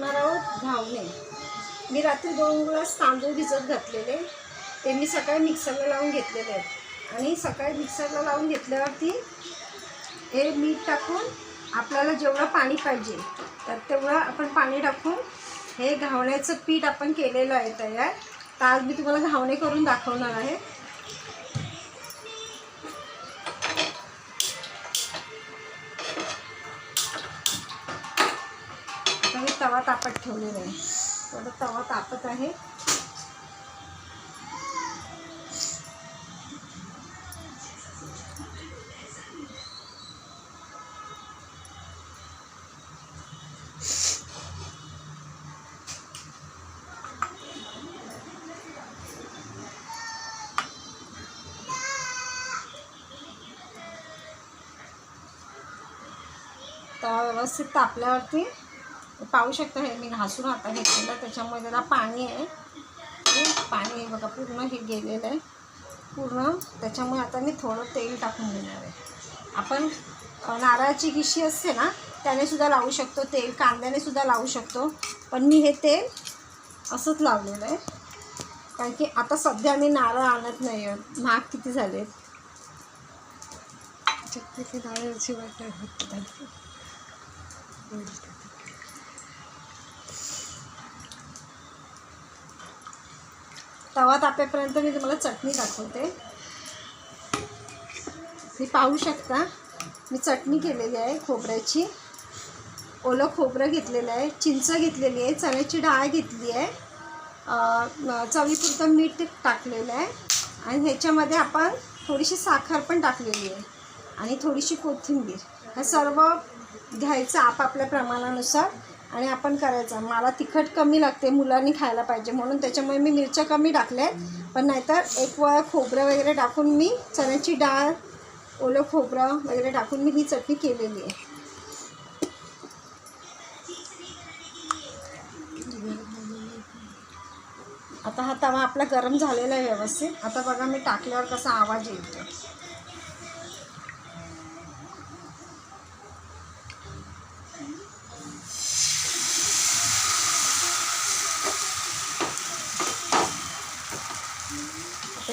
टाकणार आहोत घावणे. मी रात्री दोन ग्लास तांदूळ भिजत घातलेले. ते मी सकाळी मिक्सरला लावून घेतलेले आहेत. आणि सकाळी मिक्सरला लावून घेतल्यावरती हे मीठ टाकून आपल्याला जेवढं पाणी पाहिजे तर तेवढं आपण पाणी टाकून हे घावण्याचं पीठ आपण केलेलं आहे तयार. तर आज मी तुम्हाला घावणे करून दाखवणार आहे. तवा तापत ठेवलेला आहे. थोडं तवा तापत आहे. तवा व्यवस्थित तापल्यावरती पाहू शकता हे मी घासून आता घेतलेलं त्याच्यामुळे त्याला पाणी आहे. पाणी आहे बघा पूर्ण हे गेलेलं आहे. पूर्ण त्याच्यामुळे आता मी थोडं तेल टाकून देणार आहे. आपण नारळाची घिशी असते ना त्याने सुद्धा लावू शकतो तेल कांद्याने सुद्धा लावू शकतो. पण मी हे तेल असंच लावलेलं आहे. कारण की आता सध्या मी नारळ आणत नाही आहे. महाग किती झाले? चटणी नारळाची वाटण तवा तापेपर्यंत मी तुम्हाला चटणी दाखवते. मी पाहू शकता मी चटणी केलेली आहे खोबऱ्याची. ओलं खोबरं घेतलेलं आहे चिंच घेतलेली आहे चण्याची डाळ घेतली आहे. चवीपुरतं मीठ टाकलेलं आहे. आणि ह्याच्यामध्ये आपण थोडीशी साखर पण टाकलेली आहे. आणि थोडीशी कोथिंबीर. हे सर्व घ्यायचं आपापल्या प्रमाणानुसार. आणि आपण करायचं. मला तिखट कमी लागते मुलांनी खायला पाहिजे म्हणून. त्याच्यामुळे मी मिरच्या कमी टाकल्या आहेत पण नाहीतर एक वेळा खोबरं वगैरे टाकून मी चण्याची डाळ ओलं खोबरं वगैरे टाकून मी ही चटणी केलेली आहे. आता हा तवा आपला गरम झालेला आहे व्यवस्थित. आता बघा मी टाकल्यावर कसा आवाज येतो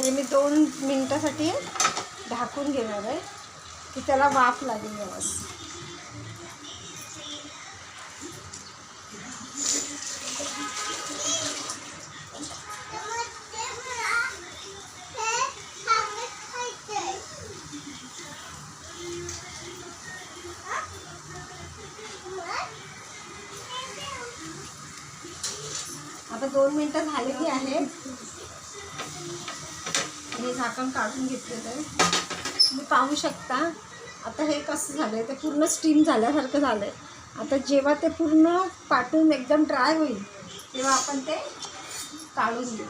हे मी दोन मिनटासाठी ढाकून घेणार आहे. की त्याला वाफ लागेल व्यवस्थित. आता दोन मिनटं झालेली आहेत. हे झाकण काढून घेतलेलं आहे. तुम्ही पाहू शकता. आता हे कसं झालं आहे ते पूर्ण स्टीम झाल्यासारखं झालं आहे आता जेव्हा ते पूर्ण पाटून एकदम ड्राय होईल तेव्हा आपण ते काढून घेऊ.